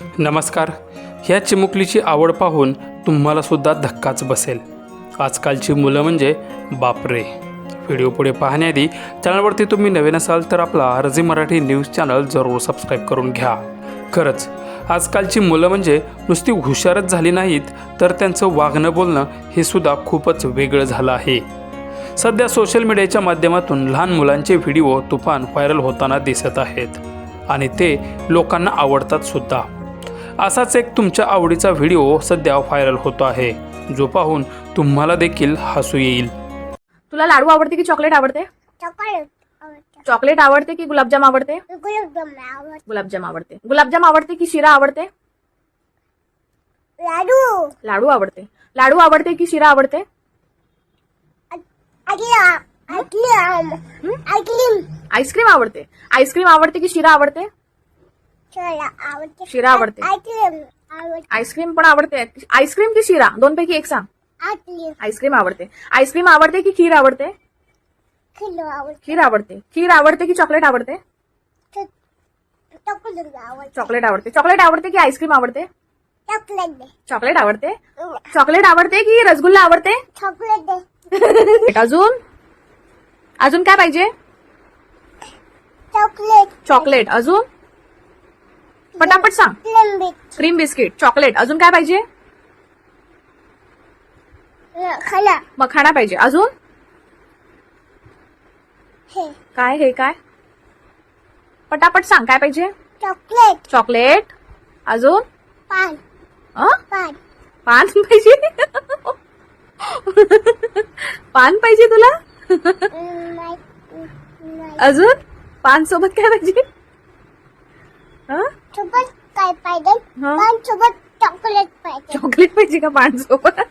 नमस्कार. ह्या चिमुकलीची आवड पाहून तुम्हालासुद्धा धक्काच बसेल. आजकालची मुलं म्हणजे बापरे. व्हिडिओ पुढे पाहण्याआधी चॅनलवरती तुम्ही नवीन असाल तर आपला अर्जी मराठी न्यूज चॅनल जरूर सबस्क्राईब करून घ्या. खरंच आजकालची मुलं म्हणजे नुसती हुशारच झाली नाहीत तर त्यांचं वागणं बोलणं हे सुद्धा खूपच वेगळं झालं आहे. सध्या सोशल मीडियाच्या माध्यमातून लहान मुलांचे व्हिडिओ तुफान व्हायरल होताना दिसत आहेत. आणि ते लोकांना आवडतात सुद्धा. असाच एक तुमच्या आवडीचा व्हिडिओ सध्या व्हायरल होतो आहे. जो पाहून तुम्हाला देखील हसू येईल. तुला लाडू आवडते की चॉकलेट आवडते? चॉकलेट आवडतं. चॉकलेट आवडते की गुलाबजाम आवडते? गुलाबजाम आवडतं. गुलाबजाम आवडते. गुलाबजाम आवडते की शिरा आवडते? लाडू. लाडू आवडते. लाडू आवडते की शिरा आवडते? ऐकलं ऐकलं ऐकली आईस्क्रीम आवडते. आईस्क्रीम आवडते की शिरा आवडते? शिरा आवडते. आईस्क्रीम पण आवडते. आईस्क्रीम की शिरा? दोन पैकी एक सांग. आईस्क्रीम आवडते. आईस्क्रीम आवडते की खीर आवडते? खीर आवडते. खीर आवडते. की चॉकलेट आवडते? चॉकलेट आवडते. चॉकलेट आवडते. की आईस्क्रीम आवडते? चॉकलेट आवडते? चॉकलेट आवडते की रसगुल्ला आवडते? चॉकलेट अजून? अजून काय पाहिजे? चॉकलेट चॉकलेट अजून? पटापट सांग. क्रीम बिस्किट चॉकलेट अजून काय पाहिजे? मखाणा पाहिजे. अजून? हे. काय हे काय? पटापट सांग काय पाहिजे? चॉकलेट चॉकलेट अजून? पान? पान. पान पाहिजे? पान पाहिजे तुला? नाही. नाही. अजून? पान सोबत काय पाहिजे अ? सोबत काय पाहिजे चॉकलेट पाहिजे. चॉकलेट पाहिजे का पान सोबत